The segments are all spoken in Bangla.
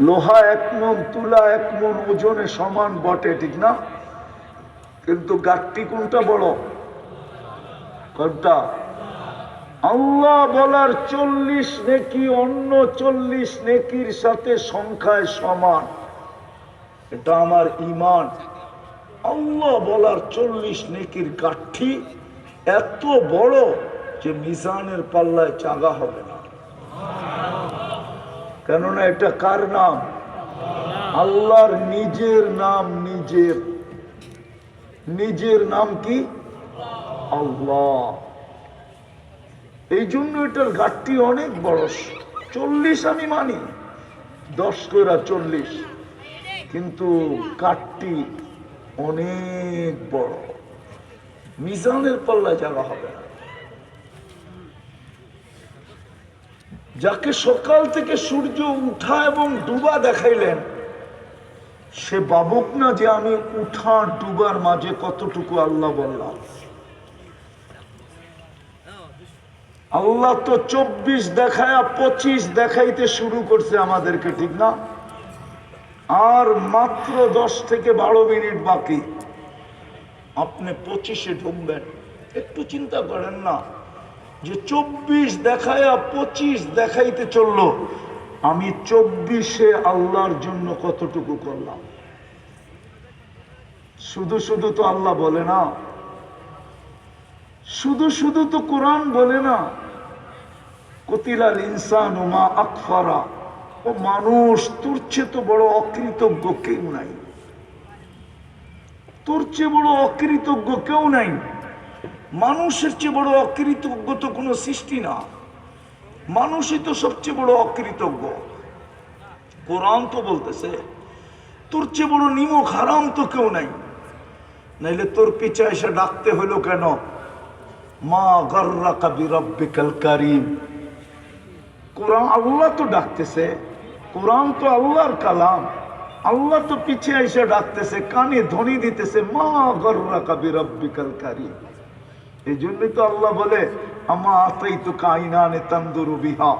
লোহা এক মন তুলা এক মন ওজনে সমান বটে, ঠিক না? কিন্তু গাঠটি কোনটা বড় কোনটা? আল্লাহ বলার চল্লিশ নেকি অন্য চল্লিশ নেকির সাথে সংখ্যায় সমান। এটা আমার ইমান আল্লাহ বলার চল্লিশ নেকির গাঠি এত বড় যে মিজানের পাল্লায় চাঙ্গা হবে না। কেননা এটা কার নাম? আল্লাহর নিজের নাম নিজের। নিজের নাম কি? আল্লাহ। এই জন্য এটার ঘাটতি অনেক বড়। চল্লিশ আমি মানি। দশ কইরা চল্লিশ। কিন্তু কাঠটি অনেক বড়। মিজানের পাল্লায় জায়গা হবে না। যাকে সকাল থেকে সূর্য উঠা এবং ডুবা দেখাইলেন, সে বাবুক না যে আমি উঠা ডুবার মাঝে কতটুকু আল্লাহ বললাম। আল্লাহ তো চব্বিশ দেখায় পঁচিশ দেখাইতে শুরু করছে আমাদেরকে, ঠিক না? আর মাত্র দশ থেকে বারো মিনিট বাকি। আপনি পঁচিশে ঢুকবেন, একটু চিন্তা করেন না। যে চব্বিশ দেখায়া পঁচিশ দেখাইতে চলল, আমি চব্বিশে আল্লাহর জন্য কতটুকু করলাম? শুধু শুধু তো আল্লাহ বলে না, শুধু শুধু তো কোরআন বলে না, কতিলাল ইনসান মা আকফারা, ও মানুষ তোর তো বড় অকৃতজ্ঞ কেউ নাই। তোর চেয়ে বড় অকৃতজ্ঞ কেউ নাই। মানুষের চেয়ে বড় অকৃতজ্ঞ তো কোনো সৃষ্টি না। মানুষই তো সবচেয়ে বড় অকৃতজ্ঞ। কোরআন তো বলতেছে, তোর চেয়ে বড় নিমক হারাম তো কেউ নাই। নাইলে তোর পিছা এসে ডাকতে হলো কেন? মা গর্রা কবি রব্বিকাল কারিম। কোরআন, আল্লাহ তো ডাকতেছে, কোরআন তো আল্লাহর কালাম। আল্লাহ তো পিছিয়ে এসে ডাকতেছে, কানে ধ্বনি দিতেছে, মা গর্রা কবি রব্বিকাল কারিম। এই জন্যই তো আল্লাহ বলে, আমা আতাই তো কাইনানে তন্দুরু বিহা।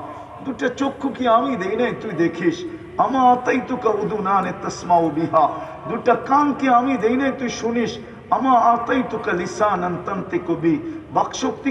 দুটা চক্ষু কি আমি দেই নাই? তুই দেখিস। আমা আতাই তো কাউদুনানে তসমাউ বিহা। দুটা কান কি আমি দেই নাই? তুই শুনিস। আমা আতাই তো কালিসান তন্তে কবি বাকশক্তি